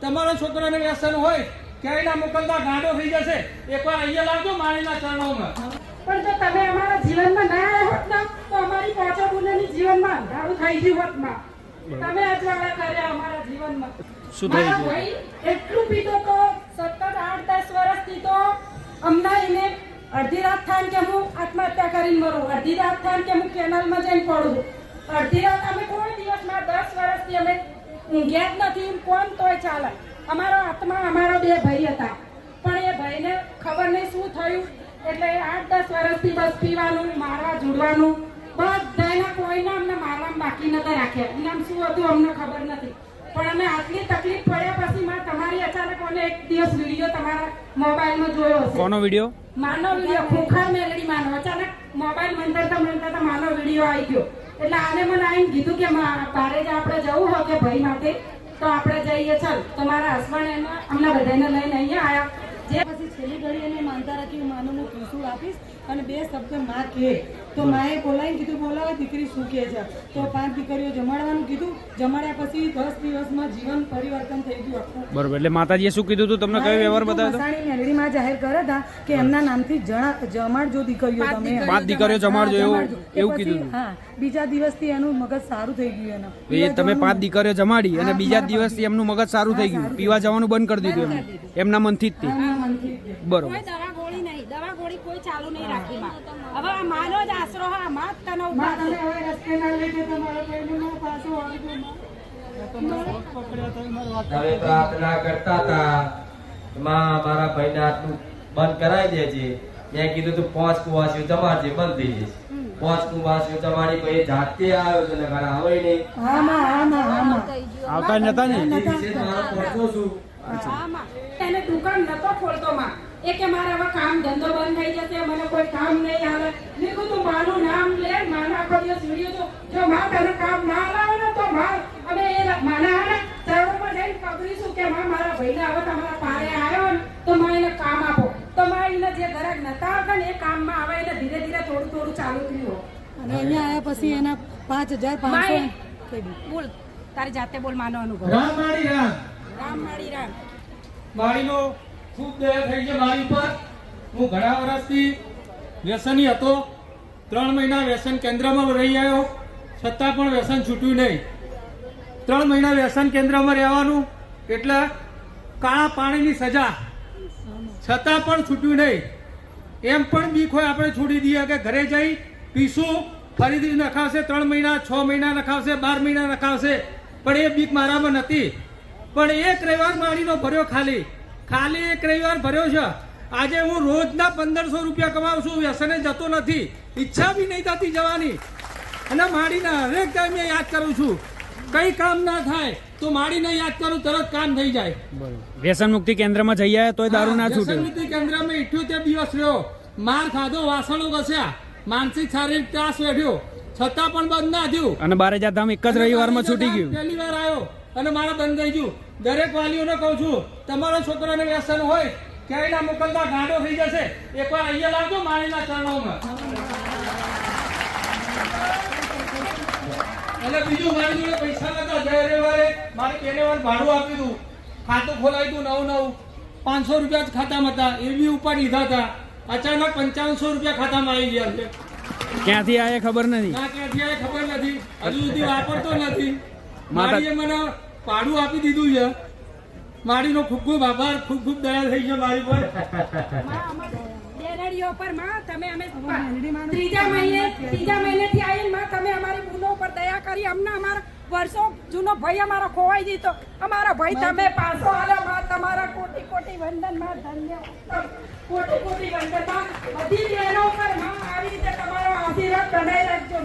તમારા છોકરાને વ્યસન હોય ક્યાંય ના મોકલતા ગાંડો થઈ જશે. એકવાર અહીંયા લાવજો માળીના ચરણોમાં. પણ જો તમે અમારા જીવનમાં ના આવ્યા હોત ને તો અમારી પાછા બુલેની જીવનમાં અંધારું થઈ ગયું હોતમાં. તમે અજવાળા કર્યા અમારા જીવનમાં. શું થઈ ગયું? એટલું પીધો તો સતત આઠ દસ વર્ષથી તો અમને એને અડધી રાત થાય કે હું આત્મહત્યા કરીને મરું. અડધી રાત થાય કે હું કેનાલમાં જઈને પડું. અડધી રાત અમે કોઈ દિવસમાં દસ વર્ષથી અમે ઊંઘ્યા જ નથી કોણ તોય ચાલે. અમારો આત્મા અમારો બે ભાઈ હતા. પણ એ ભાઈને ખબર નહીં શું થયું. એટલે આઠ દસ વર્ષથી બસ પીવાનું મારવા જોડવાનું બધાના કોઈને અમને મારવામાં બાકી નતા રાખ્યા. એનામ શું હતું અમને ખબર નથી. પણ અમે આટલી તકલીફ પડ્યા પછી માં તમારી અચાનક મને એક દિવસ વીડિયો તમારા મોબાઈલમાં જોયો હશે? કોનો વીડિયો? માનો વીડિયો ખોખાર મેલડી માનો. અચાનક મોબાઈલ મંતરતા મંતરતા માનો વીડિયો આવી ગયો. એટલે આને મને આવીને કીધું કે તારે જ આપણે જવું હોય કે ભાઈ માટે, તો આપણે જઈએ, ચાલ. તો મારા હસબન્ડ એમાં અમને બધાને લઈને અહીંયા આવ્યા જે પછી છેલ્લી ઘડી એને માનતા રાખી માનું હું ત્રિશુળ આપીશ અને બે શબ્દમાં કહે તો માએ બોલાવીને કીધું બોલાવે દીકરી શું કહે છે? તો પાંચ દીકરીઓ જમાડવાનું કીધું. જમાડ્યા પછી દસ દિવસમાં જીવન પરિવર્તન થઈ ગયું આખું. બરોબર. એટલે માતાજીએ શું કીધું હતું? તમને કયો વ્યવહાર બતાવ્યો મસાણી મેલડીમાં જાહેર કર્યા હતા કે એમના નામથી જણા જમાડજો દીકરીઓ તમે. પાંચ દીકરીઓ જમાડજો. એવું એવું કીધું. હા બીજા દિવસથી એનું મગજ સારું થઈ ગયું એનું. એ તમે પાંચ દીકરીઓ જમાડી અને બીજા દિવસથી એમનું મગજ સારું થઈ ગયું. પીવા જવાનું બંધ કરી દીધું એમના. મનથી જ તે એમના મનથી જ. બરોબર. કોઈ દવા ગોળી નહીં દવા ગોળી કોઈ ચાલુ નહીં રાખી માં હવે આ માનો જ આશરો હા માં જ તને ઊભા તમે હવે રસ્તે ના લઈ જતા મારા ભાઈને ના પાછો આવજો તમે પ્રાર્થના કરતા હતા માં મારા ભાઈને આટલું બંધ કરાવી દેજે. મેં કીધું તું પાંચ કુવાસીઓ જમાડજે બંધ થઈ જશે. પાંચ કુવાસીઓ જાતે આવ્યો છે નકર આવે નહીં હા માં હા માં હા માં આવતા નતા ને? મારો પહોંચો છું. હા માં એને દુકાન નતો ખોલતો માં. એ કે મારા હવે કામ ધંધો બંધ થઈ જશે મને કોઈ કામ નહીં આવે. મેં કીધું મારું નામ લે માના આખો દિવસ વીડિયો તો જો માં તારું કામ ના લાવે ને તો માં અમે એ માના આવે ચરણોમાં જઈને પકડીશું કે માં મારા ભાઈને હવે તમારા પારે આવ્યો ને તો માં એને કામ આપો. તો માં એને જે ગ્રાહક નતા હતા ને એ કામમાં આવે એટલે ધીરે ધીરે થોડું થોડું ચાલુ થયું અને અહીંયા આવ્યા પછી એના પાંચ હજાર પાંચસો બોલ તારી જાતે બોલ માનો અનુભવ. રામ રામ. માળીનો ખૂબ દયા થઈ છે મારી પર હું ઘણા વર્ષથી વ્યસની હતો. ત્રણ મહિના વ્યસન કેન્દ્રમાં રહી આવ્યો. છતાં પણ વ્યસન છૂટ્યું નહીં. ત્રણ મહિના વ્યસન કેન્દ્રમાં રહેવાનું એટલે કાળા પાણીની સજા. છતાં પણ છૂટ્યું નહીં. એમ પણ બીક હોય આપણે છોડી દઈએ કે ઘરે જઈ પીશું, ફરીથી નખાવશે ત્રણ મહિના, છ મહિના નખાવશે બાર મહિના નખાવશે પણ એ બીક મારામાં નથી. પણ એક રવિવાર માળીનો ભર્યો ખાલી. ખાલી એક રવિવાર ભર્યો છે. આજે હું રોજના પંદરસો રૂપિયા કમાઉં છું વ્યસને જતો નથી. ઈચ્છા બી નહીં થતી જવાની. અને માળીના હરેક ટાઈમે યાદ કરું છું. કઈ કામ ના થાય તો માળીને યાદ કરું તરત કામ થઈ જાય. વ્યસન મુક્તિ કેન્દ્રમાં જઈ આવ્યા તોય દારૂ ના છૂટે. વ્યસન મુક્તિ કેન્દ્રમાં ઇઠ્યોતેર દિવસ રહ્યો. માર ખાધો વાસણો ઘસ્યા. માનસિક શારીરિક ત્રાસ વેઠ્યો. છતાં પણ બંધ ના થયું. અને બારે જાધામ એક જ રવિવારમાં છૂટી ગયું. પહેલી વાર આવ્યો. અને મારા બંધ થઈ ગયું દરેક વાલીઓને કહું છું તમારા છોકરાને વ્યસન હોય ક્યાંય ના મોકલતા ગાંડો થઈ જશે. એકવાર અહીંયા લાવજો માણીના ચરણોમાં અને બીજું મારી જોડે પૈસા નતા ગયા રવિવારે મારે પહેલી વાર ભાડું આપ્યું હતું ખાતું ખોલાવી હતું નવું નવું. પાંચસો રૂપિયા જ ખાતામાં હતા એ બી ઉપર લીધા હતા. અચાનક પંચાવનસો રૂપિયા ખાતામાં આવી ગયા છે. ક્યાંથી આયા ખબર નથી? ના ક્યાંથી આવે ખબર નથી. હજુ સુધી વાપરતો નથી. મારીએ મને પાડું આપી દીધું છે. મારીનો ખૂબ ખૂબ આભાર ખૂબ ખૂબ દયા થઈ છે મારી પર. બેનડીઓ પરમાં તમે અમે ત્રીજા મહિને ત્રીજા મહિનેથી આવીને માં તમે અમારી બુનો પર દયા કરી. અમને અમારા વર્ષો જૂનો ભાઈ અમારો ખોવાઈ દીધો અમારા ભાઈ તમે પાછો આલ્યો માં તમારા કોટી કોટી વંદનમાં ધન્ય કોટી કોટી વંદનમાં. બધી બહેનો પરમાં આવી રીતે તમારો આશીર્વાદ બનાવી રાખજો